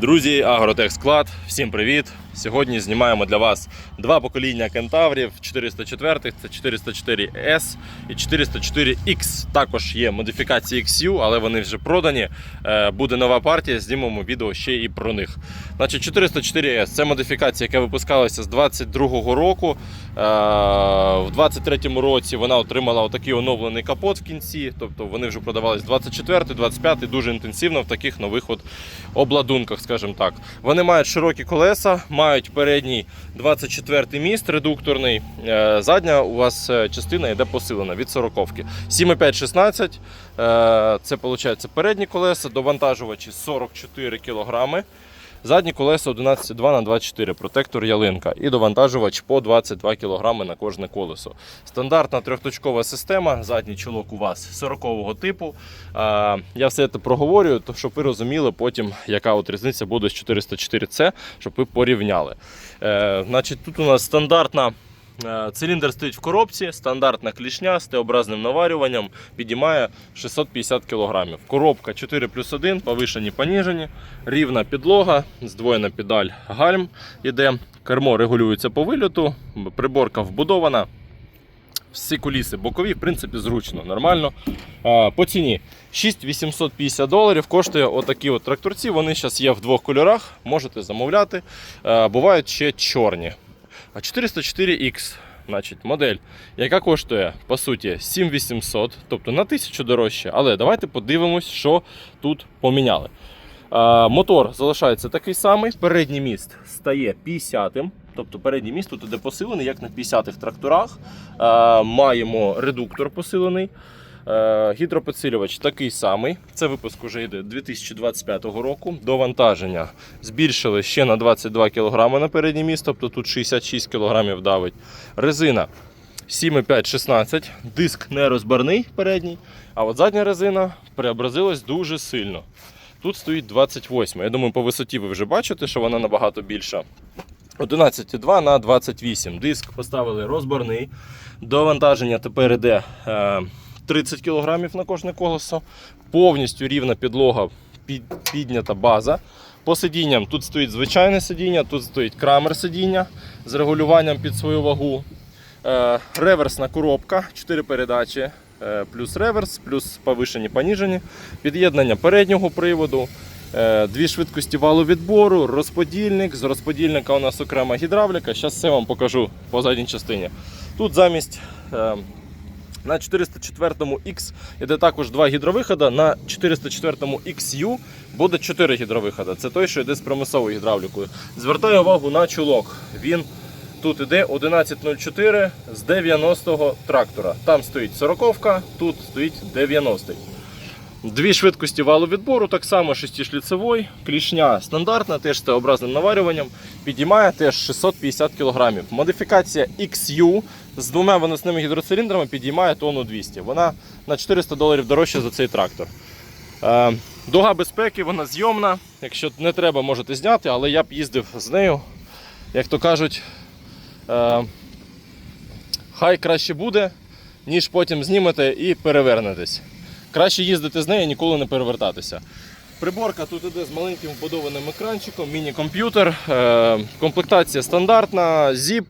Друзі, Агротех Склад, всім привіт! Сьогодні знімаємо для вас два покоління кентаврів 404, це 404S і 404X. Також є модифікації XU, але вони вже продані. Е, Буде нова партія, знімемо відео ще і про них. Значить, 404S це модифікація, яка випускалася з 22-го року. Е, В 23-му році вона отримала отакий оновлений капот в кінці. Тобто вони вже продавались 24 25 дуже інтенсивно в таких нових от обладунках, скажімо так. Вони мають широкі колеса, передній 24 міст редукторний. Е, Задня у вас е, частина йде посилена від 40-ки. 7,5-16. е, Це виходить передні колеса, довантажувачі 44 кг. Задні колеса 11,2 на 24 протектор ялинка і довантажувач по 22 кг на кожне колесо. Стандартна трьохточкова система, задній чолок у вас 40-го типу. Я все це проговорюю, щоб ви розуміли потім, яка от різниця буде з 404C, щоб ви порівняли. Е, значить, тут у нас стандартна. Е, Циліндр стоїть в коробці, стандартна клішня з Т-образним наварюванням, підіймає 650 кг. Коробка 4 плюс 1, повишені, поніжені, рівна підлога, здвоєна педаль гальм іде, кермо регулюється по вильоту, приборка вбудована. Всі куліси бокові, в принципі, зручно, нормально. По ціні 6850 доларів коштує отакі от тракторці. Вони зараз є в двох кольорах, можете замовляти. Бувають ще чорні. А 404X, значить, модель, яка коштує по суті 7800, тобто на 1000 дорожче. Але давайте подивимось, що тут поміняли. А, Мотор залишається такий самий. Передній міст стає 50-м. Тобто передній міст тут іде посилений, як на 50-х тракторах. А, Маємо редуктор посилений. Е, Гідропідсилювач такий самий. Це випуск вже йде 2025 року. Довантаження збільшили ще на 22 кг на переднє місто, тобто тут 66 кг давить. Резина 7,5-16, диск не розбарний передній, а от задня резина преобразилась дуже сильно. Тут стоїть 28. Я думаю, по висоті ви вже бачите, що вона набагато більша. 11,2 на 28. Диск поставили розборний. Довантаження тепер йде е, 30 кг на кожне колесо. Повністю рівна підлога, під, піднята база. По сидінням тут стоїть звичайне сидіння, тут стоїть крамер сидіння з регулюванням під свою вагу. Е, реверсна коробка, 4 передачі, е, плюс реверс, плюс повишені, поніжені, під'єднання переднього приводу. Е, Дві швидкості валу відбору, розподільник. З розподільника у нас окрема гідравліка. Зараз все вам покажу по задній частині. Тут замість е, на 404-му X іде також два гідровиходи. На 404-му XU буде 4 гідровиходи. Це той, що йде з примусовою гідравлікою. Звертаю увагу на чулок. Він тут іде 1104 з 90-го трактора. Там стоїть 40-ка, тут стоїть 90-й. Дві швидкості валу відбору, так само шестишліцевий, клішня стандартна, теж Т-образним наварюванням, підіймає теж 650 кг. Модифікація XU з двома виносними гідроциліндрами підіймає тонну 200. Вона на 400 доларів дорожча за цей трактор. Е, Дуга безпеки, вона зйомна. Якщо не треба, можете зняти, але я б їздив з нею, як то кажуть, е, хай краще буде, ніж потім знімете і перевернетесь. Краще їздити з нею, ніколи не перевертатися. Приборка тут іде з маленьким вбудованим екранчиком, міні-комп'ютер, е, комплектація стандартна, ZIP,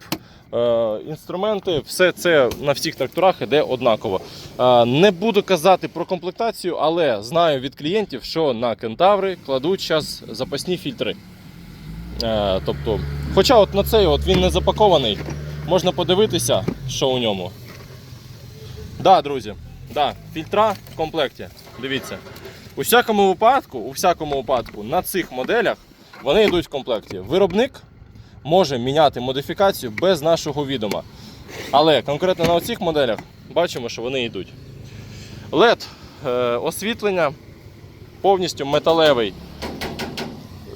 е, інструменти, все це на всіх тракторах іде однаково. Е, не буду казати про комплектацію, але знаю від клієнтів, що на кентаври кладуть зараз запасні фільтри. Тобто, хоча от на цей от він не запакований, можна подивитися, що у ньому. Да, друзі, да, фільтра в комплекті. Дивіться. У всякому випадку, у всякому випадку на цих моделях вони йдуть в комплекті. Виробник може міняти модифікацію без нашого відома. Але конкретно на цих моделях бачимо, що вони йдуть. LED е, освітлення повністю металевий.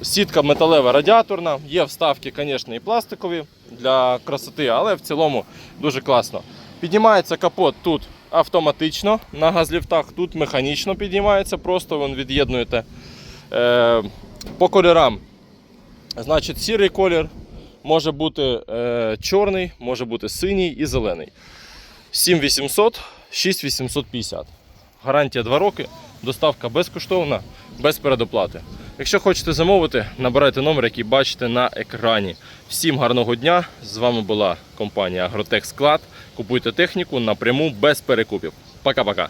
Сітка металева радіаторна, є вставки, звісно, і пластикові для красоти, але в цілому дуже класно. Піднімається капот тут автоматично на газліфтах, тут механічно піднімається, просто ви від'єднуєте е, по кольорам. Значить, сірий колір може бути е, чорний, може бути синій і зелений. 7800, 6850. Гарантія 2 роки, доставка безкоштовна, без передоплати. Якщо хочете замовити, набирайте номер, який бачите на екрані. Всім гарного дня! З вами була компанія Агротех Склад. Купуйте техніку напряму без перекупів. Пока-пока.